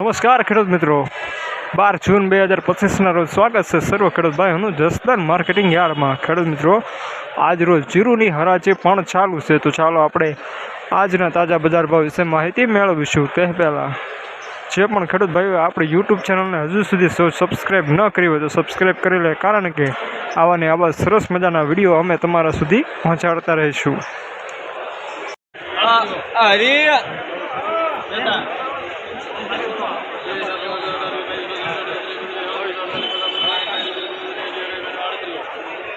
નમસ્કાર ખેડૂત મિત્રો. બાર જૂન બે હજાર પચીસના રોજ સ્વાગત છે સર્વ ખેડૂત ભાઈઓનું જસદન માર્કેટિંગ યાર્ડમાં. ખેડૂત મિત્રો, આજ રોજ જીરુની હરાજી પણ ચાલુ છે. તો ચાલો આપણે આજના તાજા બજાર ભાવ વિશે માહિતી મેળવીશું. તે પહેલાં, જે પણ ખેડૂત ભાઈઓ આપણી યુટ્યુબ ચેનલને હજુ સુધી સબસ્ક્રાઈબ ન કરી હોય તો સબસ્ક્રાઈબ કરી લે. કારણ કે આવાની આવા સરસ મજાના વીડિયો અમે તમારા સુધી પહોંચાડતા રહીશું.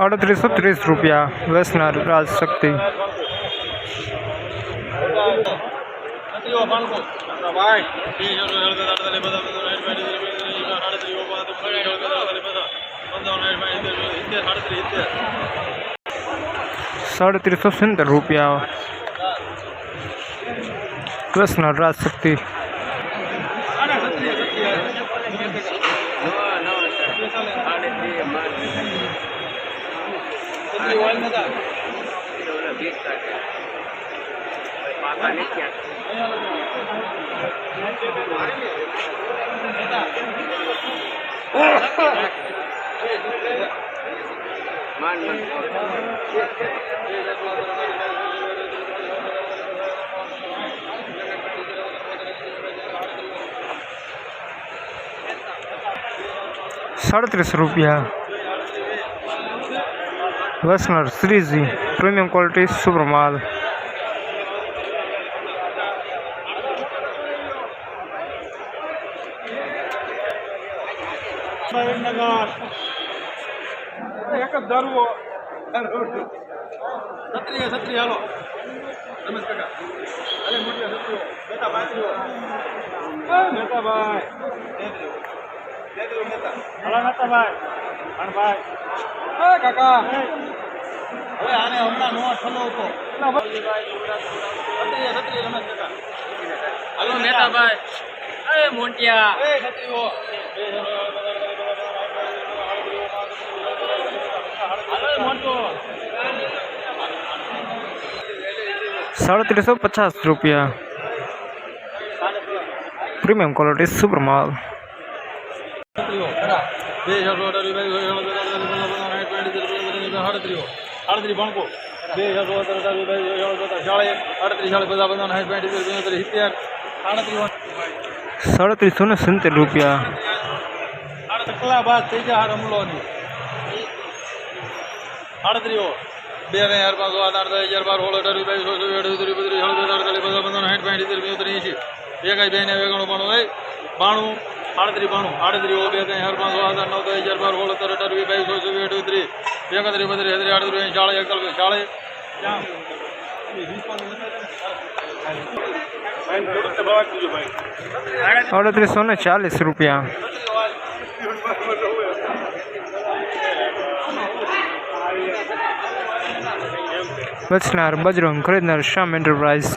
અડત્રીસો ત્રીસ રૂપિયા વેસનાર રાજ શક્તિ સાડત્રીસો સિત્તેર રૂપિયા बस राज शक्ति। मान मान। સાડત્રીસ રૂપિયા. વેસનર, શ્રીજી, પ્રીમિયમ ક્વોલિટી, સુપર માલ. એક જ દારૂ સત્રીય હાલો. રમેશ અરે મોટી સત્રીઓ બેટા પાંત્રીઓ મહેતાભાઈ હલો મહેતાભાઈ ભાઈ એ કાકા હવે આને હમણાં નો ઠલો હતો સત્રીય સત્રીય રમેશ કાકા હલો મહેતાભાઈ અરે મોટિયા એ સત્રીઓ હાલો મોટો સાડત્રીસો પચાસ રૂપિયા પ્રીમિયમ ક્વોલિટી સુપર માલ બે બે આડત્રીઓ આડત્રી ભણકો બે અઢારી સાડા શાળે આડત્રીસ સાડા બધા બધા સાઠ પેંઠ સિત્તેર આડત્રીસ સાડત્રીસો ને સિત્તેર રૂપિયા કલા બાદ થઈ જાય હાર અમલોની આડત્રીઓ બે ને હજાર પાંચસો આઠ હજાર બાર સોળ અઢાર બાવીસ સો અઢારી બત્રીસ હળવે અડતાલીસ બધા બધા સાઠ સિત્તેર પિત્તેર એંશી એકાઈ બે ને વેગણું બાણું હોય બાણું આડત્રીસ બાણું આડત્રીસ ઓ બે હજાર પાંચસો આઠ આઠ નવ દસ હજાર બાર સોળ અઢાર અઢાર બાવીસ સો ચોવીસ અઠ્યાત્રીસ એકત્રીસ બત્રીસ હજાર આડત્રીસ શાળે એકતાલીસ શાળે અડત્રીસો ને ચાલીસ રૂપિયા. વચનાર બજરંગ ખરીદનાર શ્યામ એન્ટરપ્રાઇઝ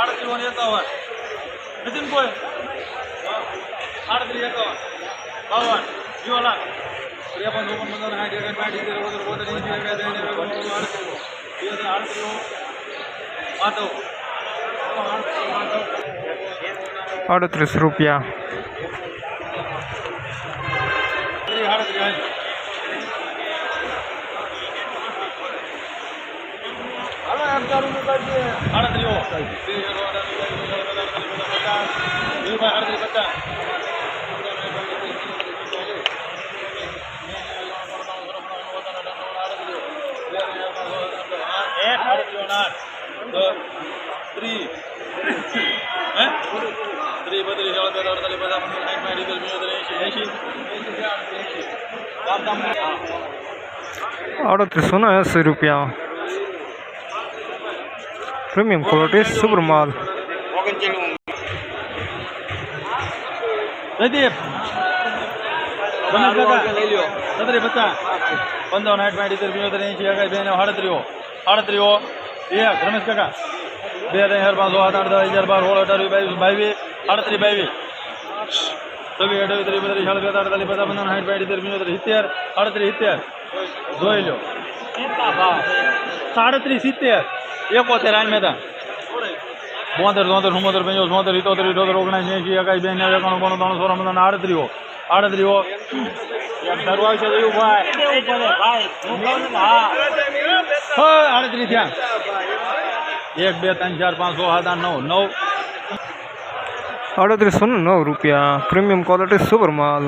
આડત્રીસ ને એકાવન. નીતિન કોઈ? આડત્રીસ એકાવન બાવન જીવાલાલ ત્રેપન ચોપન પંદર સાઠ એકસઠ બાઠ સિત્તેર ઓગણત્રીસ બોતેર એંશી એકાઈ ત્રણ આડત્રીસ આડત્રીસ માધવ અડત્રીસ રૂપિયા ત્રીસ આડત્રીસ હાલ હાલો એમ ચાલુ નીકળશે આડત્રીઓ આડત્રીસ પચાસ ત્રીસ હે ત્રીસ બત્રીસ અડતાલીસ અડતાલીસ પચાસ પંદર સાઠ પાંચ સિત્તેર પિત્તેર એંશી એંશી એંશી આડત્રીસો ને એંસી રૂપિયા પ્રીમિયમ ક્વોલિટી સુપર માલ જયદીપ રમેશ કાકા લઈ લ્યો છત્રી પચાસ પંદર સાઠ પાંચ સિત્તેર પિંચોતેર એંશી એકાઈ બે ને સાડત્રીઓ સાડત્રીઓ એક, રમેશ કાકા. બે હજાર પાંચસો, આઠ આઠ, દસ હજાર બાર, સોળ અઢાર બાવીસ બાવીસ, આડત્રીસ, બાવીસ. છવ્વીસ અઠાવીસ, ત્રીસ બત્રીસ ચાલીસ બેતા અડતાલીસ પચાસ પંદર સાઠ ત્રીસ પિંચોતેર, સિત્તેર, આડત્રીસ, સિત્તેર. જોઈ લો. સાડત્રીસ, સિત્તેર. એકોતેર, આઠ મહેતા બોતેર, ચોતેર ચુમ્મોતેર પંચોતેર ઇતોતેર ઇઠોતેર ઓગણીસ એસી એકાઈ બે એકાણું ત્રણસો પંદર આડત્રીઓ આડત્રીઓ ધરવા આવશે જોયું ભાઈ હા આડત્રીસ થયા એક બે ત્રણ ચાર પાંચ છ સાત આઠ નવ નવ આડત્રીસો ને નવ રૂપિયા પ્રીમિયમ ક્વોલિટી સુપર માલ